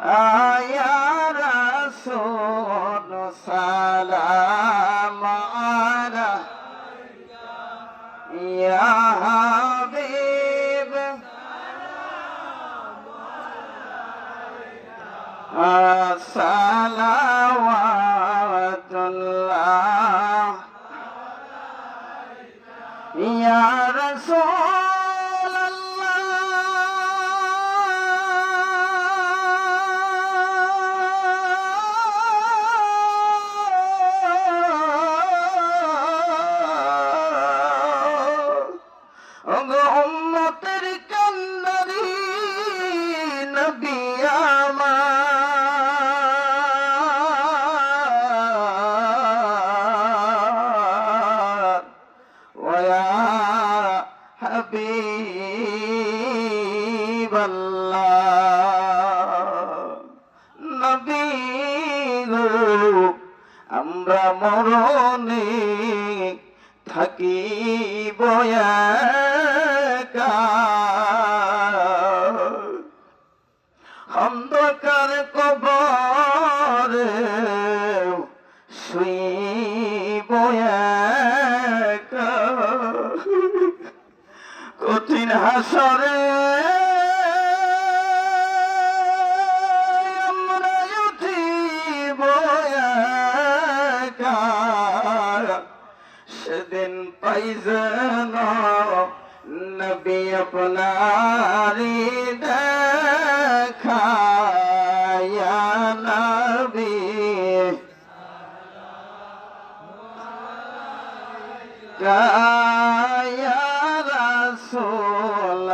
আয়া রাসূল সালাম আলা ইয়া হাবিব। সালাওয়াতুল্লাহ ইয়া রাসূলাল্লাহ ওগো উম্মতের কান্নারি নবী আমার। ওয়া হাবিবাল্লাহ। নবী আমরা মরণে থাকি অন্ধকার কবরে একা। কঠিন হাসরে পাইজন নবী আপনারি দেখা ইয়া নবী ইয়া রাসূল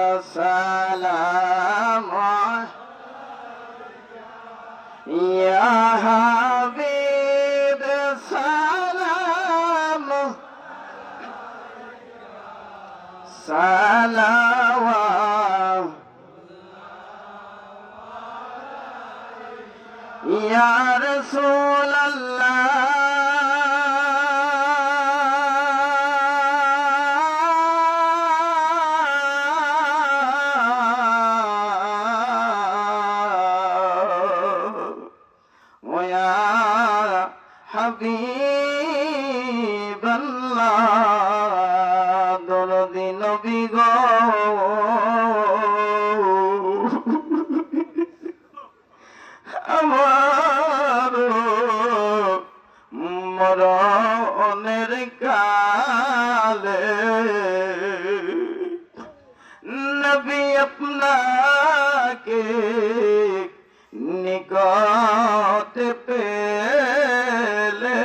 সালাওয়া রাসূলাল্লাহ। ওয়া হাবিবাল্লাহ। দরদি আমার মরণের কালে নবী আপনাকে নিকট পেলে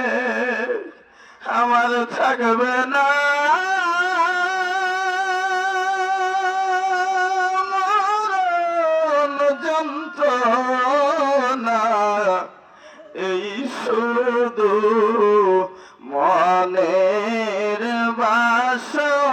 আমার থাকবে যন্ত্রণা এই শুধু মনের বাসনা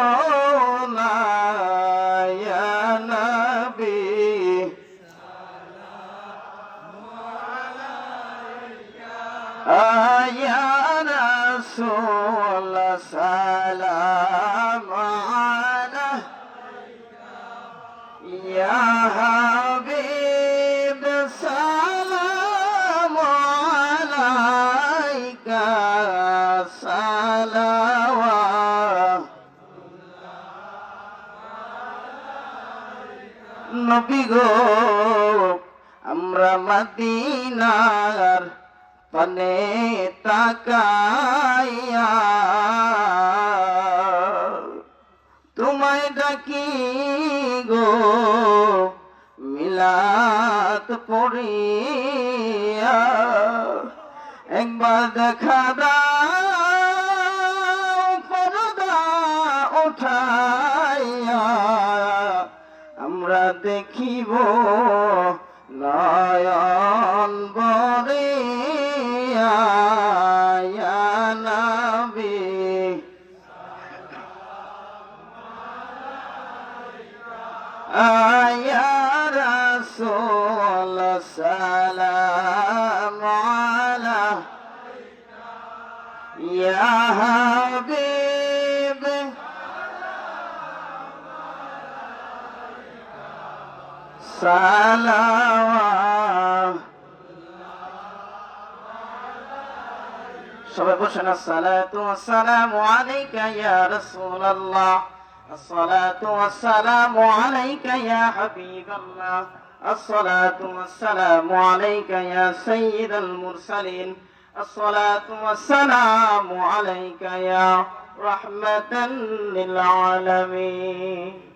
আয়া নবী গো আমরা মদিনার পানে তাকাইয়া তোমায় ডাকি গো মিলাত পড়িয়া একবার দেখা দাও দেখিব। নয়ন ইয়া নবী আয়া রাসূল সালাম আলা ইয়া হাবিব সালাম সবাই বসেন আসসালাতু আসসালামু আলাইকা الصلاة والسلام عليك يا حبيب الله الصلاة والسلام عليك يا سيد المرسلين الصلاة والسلام عليك يا رحمة للعالمين